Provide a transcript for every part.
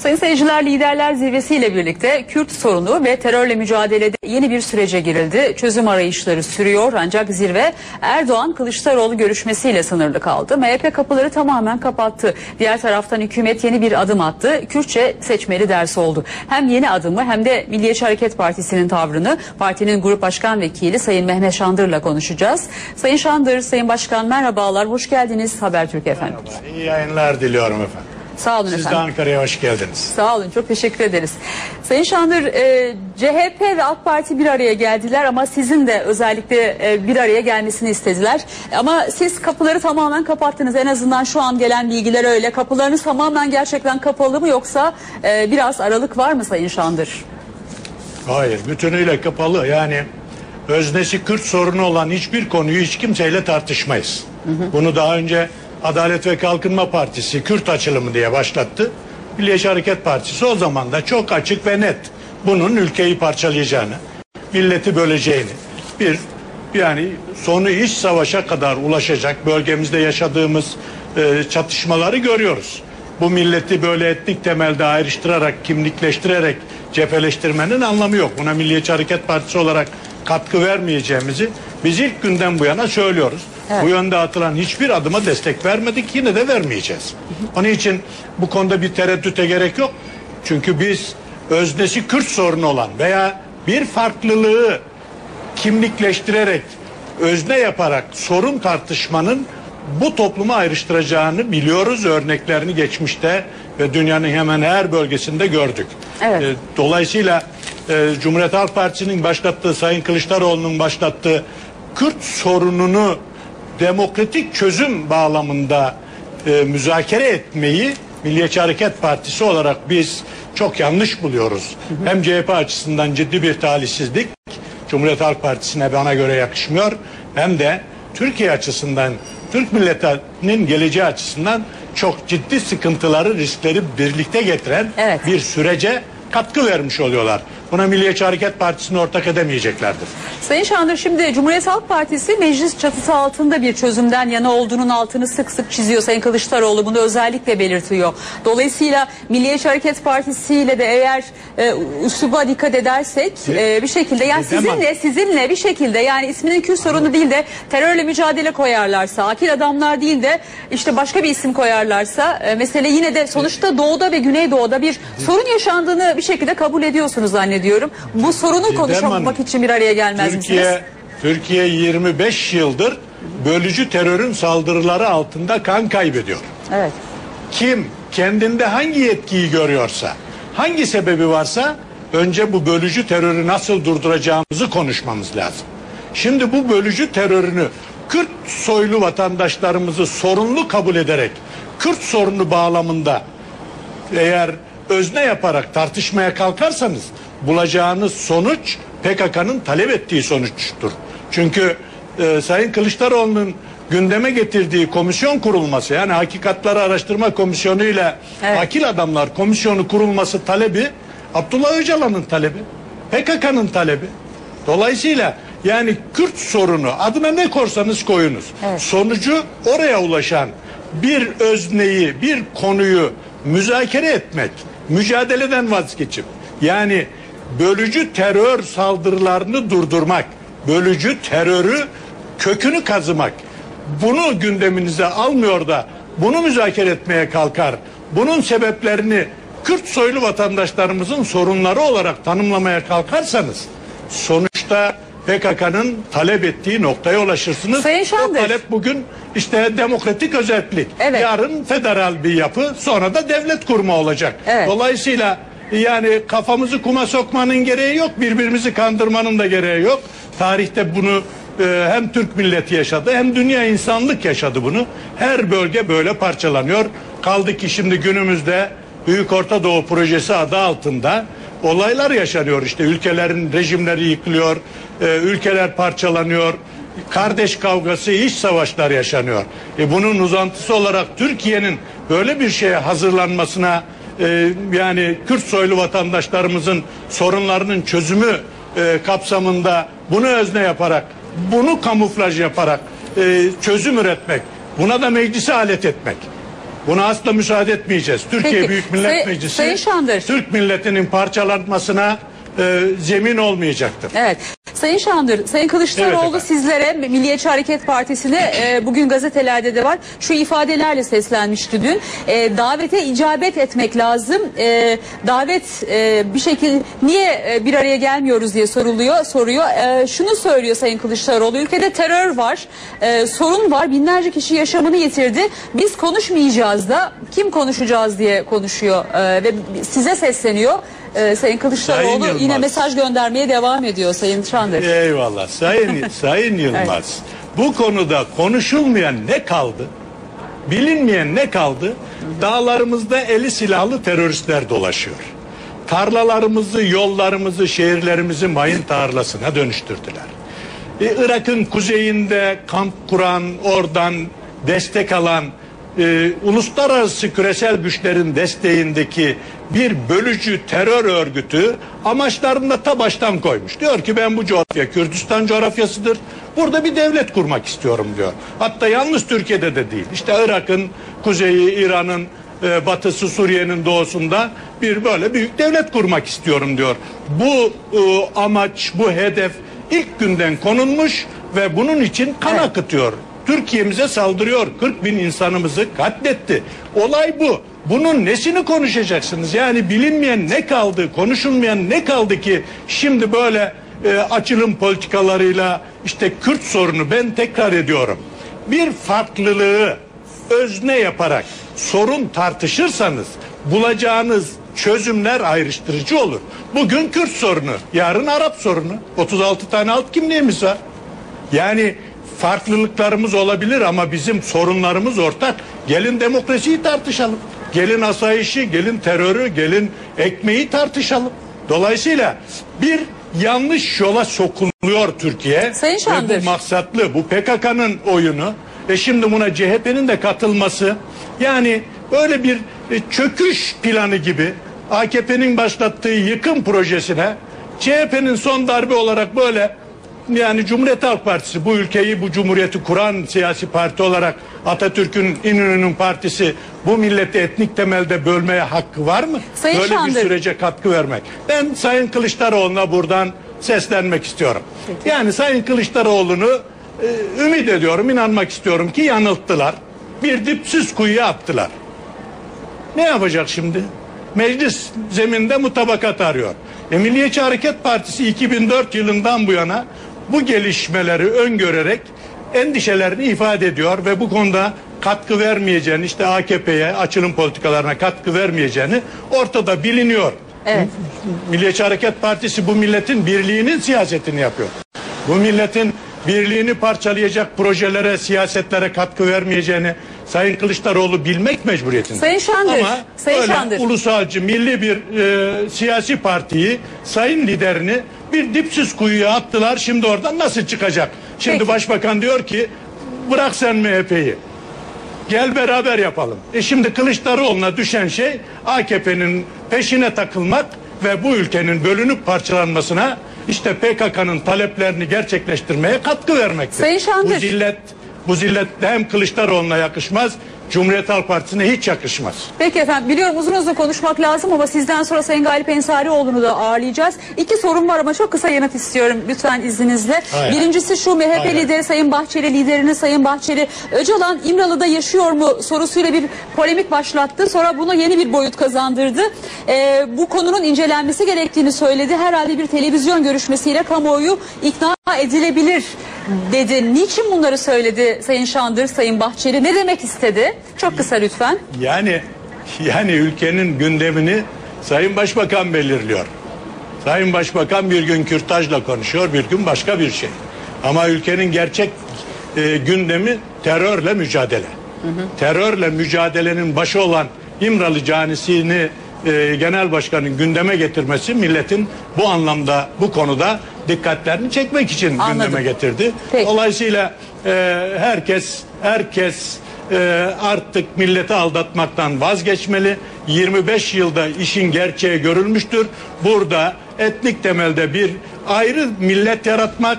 Sayın seyirciler liderler zirvesiyle birlikte Kürt sorunu ve terörle mücadelede yeni bir sürece girildi. Çözüm arayışları sürüyor ancak zirve Erdoğan Kılıçdaroğlu görüşmesiyle sınırlı kaldı. MHP kapıları tamamen kapattı. Diğer taraftan hükümet yeni bir adım attı. Kürtçe seçmeli ders oldu. Hem yeni adımı hem de Milliyetçi Hareket Partisi'nin tavrını partinin grup başkan vekili Sayın Mehmet Şandır'la konuşacağız. Sayın Şandır, Sayın Başkan merhabalar, hoş geldiniz Habertürk efendim. Merhaba, iyi yayınlar diliyorum efendim. Sağ olun Siz de efendim. Ankara'ya hoş geldiniz. Sağ olun çok teşekkür ederiz. Sayın Şandır e, CHP ve AK Parti bir araya geldiler ama sizin de özellikle e, bir araya gelmesini istediler. Ama siz kapıları tamamen kapattınız en azından şu an gelen bilgiler öyle. Kapılarınız tamamen gerçekten kapalı mı yoksa e, biraz aralık var mı Sayın Şandır? Hayır, bütünüyle kapalı. Yani öznesi Kürt sorunu olan hiçbir konuyu hiç kimseyle tartışmayız. Bunu daha önce Adalet ve Kalkınma Partisi Kürt açılımı diye başlattı. Milliyetçi Hareket Partisi o zaman da çok açık ve net bunun ülkeyi parçalayacağını, milleti böleceğini, bir yani sonu iç savaşa kadar ulaşacak bölgemizde yaşadığımız e, çatışmaları görüyoruz. Bu milleti böyle etnik temelde ayrıştırarak, kimlikleştirerek cepheleştirmenin anlamı yok. Buna Milliyetçi Hareket Partisi olarak katkı vermeyeceğimizi biz ilk günden bu yana söylüyoruz. Bu yönde atılan hiçbir adıma destek vermedik yine de vermeyeceğiz. Onun için bu konuda bir tereddüte gerek yok. Çünkü biz öznesi Kürt sorunu olan veya bir farklılığı kimlikleştirerek, özne yaparak sorun tartışmanın bu toplumu ayrıştıracağını biliyoruz. Örneklerini geçmişte ve dünyanın hemen her bölgesinde gördük. Evet. Ee, Dolayısıyla e, Cumhuriyet Halk Partisi'nin başlattığı, Sayın Kılıçdaroğlu'nun başlattığı Kürt sorununu demokratik çözüm bağlamında e, müzakere etmeyi Milliyetçi Hareket Partisi olarak biz çok yanlış buluyoruz. Hem CHP açısından ciddi bir talihsizlik, Cumhuriyet Halk Partisi'ne bana göre yakışmıyor. Hem de Türkiye açısından, Türk milletinin geleceği açısından çok ciddi sıkıntıları, riskleri birlikte getiren Evet. bir sürece katkı vermiş oluyorlar. Buna Milliyetçi Hareket Partisi'ni ortak edemeyeceklerdir. Sayın Şandır şimdi Cumhuriyet Halk Partisi meclis çatısı altında bir çözümden yana olduğunun altını sık sık çiziyor. Sayın Kılıçdaroğlu bunu özellikle belirtiyor. Dolayısıyla Milliyetçi Hareket Partisi ile de eğer e, üsluba dikkat edersek e, bir şekilde yani sizinle sizinle bir şekilde yani isminin Kürt sorunu değil de terörle mücadele koyarlarsa, akil adamlar değil de işte başka bir isim koyarlarsa e, mesele yine de sonuçta doğuda ve güneydoğuda bir sorun yaşandığını bir şekilde kabul ediyorsunuz zannediyorum. Bu sorunu konuşmak için bir araya gelmez misiniz? Türkiye Türkiye 25 yıldır bölücü terörün saldırıları altında kan kaybediyor. Evet. Kim kendinde hangi yetkiyi görüyorsa, hangi sebebi varsa önce bu bölücü terörü nasıl durduracağımızı konuşmamız lazım. Şimdi bu bölücü terörünü Kürt soylu vatandaşlarımızı sorunlu kabul ederek Kürt sorunu bağlamında eğer özne yaparak tartışmaya kalkarsanız bulacağınız sonuç PKK'nın talep ettiği sonuçtur. Çünkü e, Sayın Kılıçdaroğlu'nun gündeme getirdiği komisyon kurulması yani Hakikatları Araştırma Komisyonu ile Evet. Akil Adamlar Komisyonu kurulması talebi Abdullah Öcalan'ın talebi, PKK'nın talebi. Dolayısıyla yani Kürt sorunu adına ne korsanız koyunuz. Evet. Sonucu oraya ulaşan bir özneyi, bir konuyu müzakere etmek, mücadeleden vazgeçip yani bölücü terör saldırılarını durdurmak, bölücü terörü kökünü kazımak. Bunu gündeminize almıyor da bunu müzakere etmeye kalkar. Bunun sebeplerini Kürt soylu vatandaşlarımızın sorunları olarak tanımlamaya kalkarsanız sonuçta PKK'nın talep ettiği noktaya ulaşırsınız. Sayın o Şandır. talep bugün işte demokratik özellik. Evet. Yarın federal bir yapı sonra da devlet kurma olacak. Evet. Dolayısıyla yani kafamızı kuma sokmanın gereği yok. Birbirimizi kandırmanın da gereği yok. Tarihte bunu e, hem Türk milleti yaşadı hem dünya insanlık yaşadı bunu. Her bölge böyle parçalanıyor. Kaldı ki şimdi günümüzde Büyük Orta Doğu Projesi adı altında olaylar yaşanıyor işte ülkelerin rejimleri yıkılıyor, e, ülkeler parçalanıyor, kardeş kavgası, iç savaşlar yaşanıyor. E bunun uzantısı olarak Türkiye'nin böyle bir şeye hazırlanmasına e, yani Kürt soylu vatandaşlarımızın sorunlarının çözümü e, kapsamında bunu özne yaparak, bunu kamuflaj yaparak e, çözüm üretmek, buna da meclisi alet etmek. Buna asla müsaade etmeyeceğiz. Türkiye Peki, Büyük Millet Say- Meclisi Sayın Şandır. Türk milletinin parçalanmasına e, zemin olmayacaktır. Evet. Sayın Şandır, Sayın Evet Kılıçdaroğlu efendim. sizlere Milliyetçi Hareket Partisi'ne e, bugün gazetelerde de var. Şu ifadelerle seslenmişti dün. E, davete icabet etmek lazım. E, davet e, bir şekilde niye e, bir araya gelmiyoruz diye soruluyor, soruyor. E, şunu söylüyor Sayın Kılıçdaroğlu. Ülkede terör var, e, sorun var. Binlerce kişi yaşamını yitirdi. Biz konuşmayacağız da kim konuşacağız diye konuşuyor e, ve size sesleniyor. E, Sayın Kılıçdaroğlu Sayın yine mesaj göndermeye devam ediyor Sayın Şandır. Eyvallah. Sayın, Sayın Yılmaz. Bu konuda konuşulmayan ne kaldı? Bilinmeyen ne kaldı? Dağlarımızda eli silahlı teröristler dolaşıyor. Tarlalarımızı, yollarımızı, şehirlerimizi mayın tarlasına dönüştürdüler. E, Irak'ın kuzeyinde kamp kuran, oradan destek alan e, uluslararası küresel güçlerin desteğindeki bir bölücü terör örgütü amaçlarını da ta baştan koymuş. Diyor ki ben bu coğrafya Kürdistan coğrafyasıdır. Burada bir devlet kurmak istiyorum diyor. Hatta yalnız Türkiye'de de değil. İşte Irak'ın kuzeyi, İran'ın e, batısı, Suriye'nin doğusunda bir böyle büyük devlet kurmak istiyorum diyor. Bu e, amaç, bu hedef ilk günden konulmuş ve bunun için kan Evet. akıtıyor. Türkiye'mize saldırıyor. 40 bin insanımızı katletti. Olay bu. Bunun nesini konuşacaksınız? Yani bilinmeyen ne kaldı, konuşulmayan ne kaldı ki şimdi böyle e, açılım politikalarıyla işte Kürt sorunu ben tekrar ediyorum. Bir farklılığı özne yaparak sorun tartışırsanız bulacağınız çözümler ayrıştırıcı olur. Bugün Kürt sorunu, yarın Arap sorunu. 36 tane alt kimliğimiz var. Yani farklılıklarımız olabilir ama bizim sorunlarımız ortak. Gelin demokrasiyi tartışalım. Gelin asayişi, gelin terörü, gelin ekmeği tartışalım. Dolayısıyla bir yanlış yola sokuluyor Türkiye. Sayın Ve Şandır. bu maksatlı. Bu PKK'nın oyunu. Ve şimdi buna CHP'nin de katılması. Yani böyle bir e, çöküş planı gibi AKP'nin başlattığı yıkım projesine CHP'nin son darbe olarak böyle yani Cumhuriyet Halk Partisi bu ülkeyi bu cumhuriyeti kuran siyasi parti olarak Atatürk'ün İnönü'nün partisi bu milleti etnik temelde bölmeye hakkı var mı? Sayın Böyle Şandır. bir sürece katkı vermek. Ben Sayın Kılıçdaroğlu'na buradan seslenmek istiyorum. Yani Sayın Kılıçdaroğlu'nu e, ümit ediyorum, inanmak istiyorum ki yanılttılar. Bir dipsiz kuyuya attılar. Ne yapacak şimdi? Meclis zeminde mutabakat arıyor. E, Milliyetçi Hareket Partisi 2004 yılından bu yana bu gelişmeleri öngörerek endişelerini ifade ediyor ve bu konuda katkı vermeyeceğini işte AKP'ye açılım politikalarına katkı vermeyeceğini ortada biliniyor. Evet. Milliyetçi Hareket Partisi bu milletin birliğinin siyasetini yapıyor. Bu milletin birliğini parçalayacak projelere, siyasetlere katkı vermeyeceğini Sayın Kılıçdaroğlu bilmek mecburiyetinde. Sayın Şandır, Ama Sayın öyle Şandır. ulusalcı, milli bir e, siyasi partiyi, sayın liderini bir dipsiz kuyuya attılar. Şimdi oradan nasıl çıkacak? Şimdi Peki. başbakan diyor ki bırak sen MHP'yi. Gel beraber yapalım. E şimdi Kılıçdaroğlu'na düşen şey AKP'nin peşine takılmak ve bu ülkenin bölünüp parçalanmasına işte PKK'nın taleplerini gerçekleştirmeye katkı vermektir. Sayın Şandır. Bu zillet, bu zillet hem Kılıçdaroğlu'na yakışmaz, Cumhuriyet Halk Partisi'ne hiç yakışmaz. Peki efendim biliyorum uzun uzun konuşmak lazım ama sizden sonra Sayın Galip Ensarioğlu'nu da ağırlayacağız. İki sorum var ama çok kısa yanıt istiyorum lütfen izninizle. Hayır. Birincisi şu MHP Hayır. lideri Sayın Bahçeli liderini Sayın Bahçeli Öcalan İmralı'da yaşıyor mu sorusuyla bir polemik başlattı. Sonra buna yeni bir boyut kazandırdı. Ee, bu konunun incelenmesi gerektiğini söyledi. Herhalde bir televizyon görüşmesiyle kamuoyu ikna edilebilir dedi. Niçin bunları söyledi Sayın Şandır, Sayın Bahçeli? Ne demek istedi? Çok kısa lütfen. Yani yani ülkenin gündemini Sayın Başbakan belirliyor. Sayın Başbakan bir gün kürtajla konuşuyor, bir gün başka bir şey. Ama ülkenin gerçek e, gündemi terörle mücadele. Terörle mücadelenin başı olan İmralı canisini e, genel başkanın gündeme getirmesi milletin bu anlamda bu konuda dikkatlerini çekmek için Anladım. gündeme getirdi. Peki. Dolayısıyla e, herkes herkes e, artık milleti aldatmaktan vazgeçmeli. 25 yılda işin gerçeği görülmüştür. Burada etnik temelde bir ayrı millet yaratmak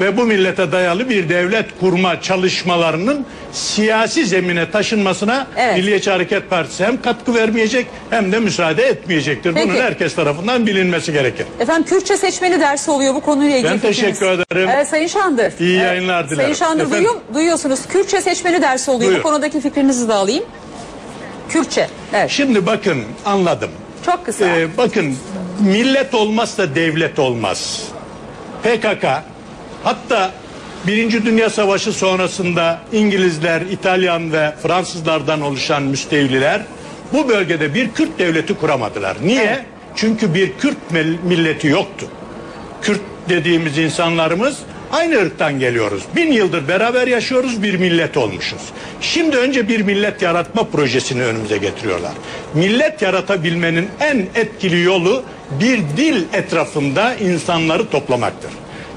ve bu millete dayalı bir devlet kurma çalışmalarının siyasi zemine taşınmasına Evet. Milliyetçi Hareket Partisi hem katkı vermeyecek hem de müsaade etmeyecektir. Peki. Bunun herkes tarafından bilinmesi gerekir. Efendim Kürtçe seçmeni dersi oluyor bu konuyla ilgili. Ben teşekkür fikriniz. ederim. Ee, Sayın Şandır. İyi yayınlar dilerim. Sayın Şandır Efendim? duyuyor, duyuyorsunuz. Kürtçe seçmeni dersi oluyor. Buyurun. Bu konudaki fikrinizi de alayım. Kürtçe. Evet. Şimdi bakın anladım. Çok kısa. Ee, bakın millet olmazsa devlet olmaz. PKK hatta Birinci Dünya Savaşı sonrasında İngilizler, İtalyan ve Fransızlardan oluşan müstevliler bu bölgede bir Kürt devleti kuramadılar. Niye? Evet. Çünkü bir Kürt milleti yoktu. Kürt dediğimiz insanlarımız aynı ırktan geliyoruz. Bin yıldır beraber yaşıyoruz bir millet olmuşuz. Şimdi önce bir millet yaratma projesini önümüze getiriyorlar. Millet yaratabilmenin en etkili yolu bir dil etrafında insanları toplamaktır.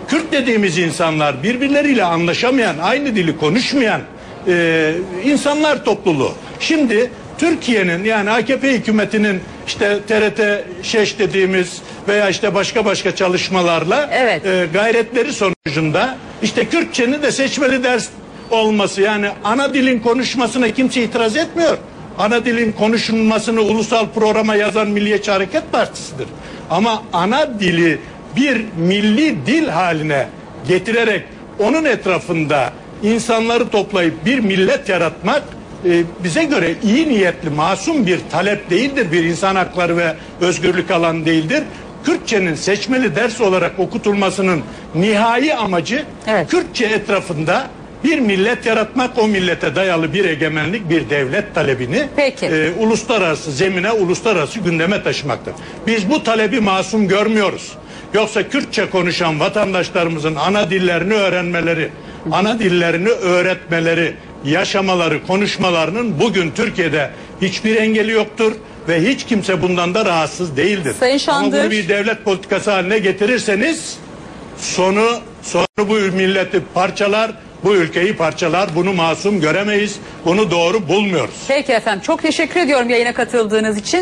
Kürt dediğimiz insanlar birbirleriyle anlaşamayan, aynı dili konuşmayan e, insanlar topluluğu. Şimdi Türkiye'nin yani AKP hükümetinin işte TRT şeş dediğimiz veya işte başka başka çalışmalarla Evet. e, gayretleri sonucunda işte Kürtçenin de seçmeli ders olması yani ana dilin konuşmasına kimse itiraz etmiyor. Ana dilin konuşulmasını ulusal programa yazan Milliyetçi Hareket Partisi'dir. Ama ana dili bir milli dil haline getirerek onun etrafında insanları toplayıp bir millet yaratmak e, bize göre iyi niyetli masum bir talep değildir. Bir insan hakları ve özgürlük alanı değildir. Kürtçenin seçmeli ders olarak okutulmasının nihai amacı Evet. Kürtçe etrafında bir millet yaratmak, o millete dayalı bir egemenlik, bir devlet talebini Peki. e, uluslararası zemine, uluslararası gündeme taşımaktır. Biz bu talebi masum görmüyoruz. Yoksa Kürtçe konuşan vatandaşlarımızın ana dillerini öğrenmeleri, ana dillerini öğretmeleri, yaşamaları, konuşmalarının bugün Türkiye'de hiçbir engeli yoktur ve hiç kimse bundan da rahatsız değildir. Sayın Ama Şandır- bunu bir devlet politikası haline getirirseniz sonu sonu bu milleti parçalar, bu ülkeyi parçalar. Bunu masum göremeyiz. Bunu doğru bulmuyoruz. Peki efendim çok teşekkür ediyorum yayına katıldığınız için.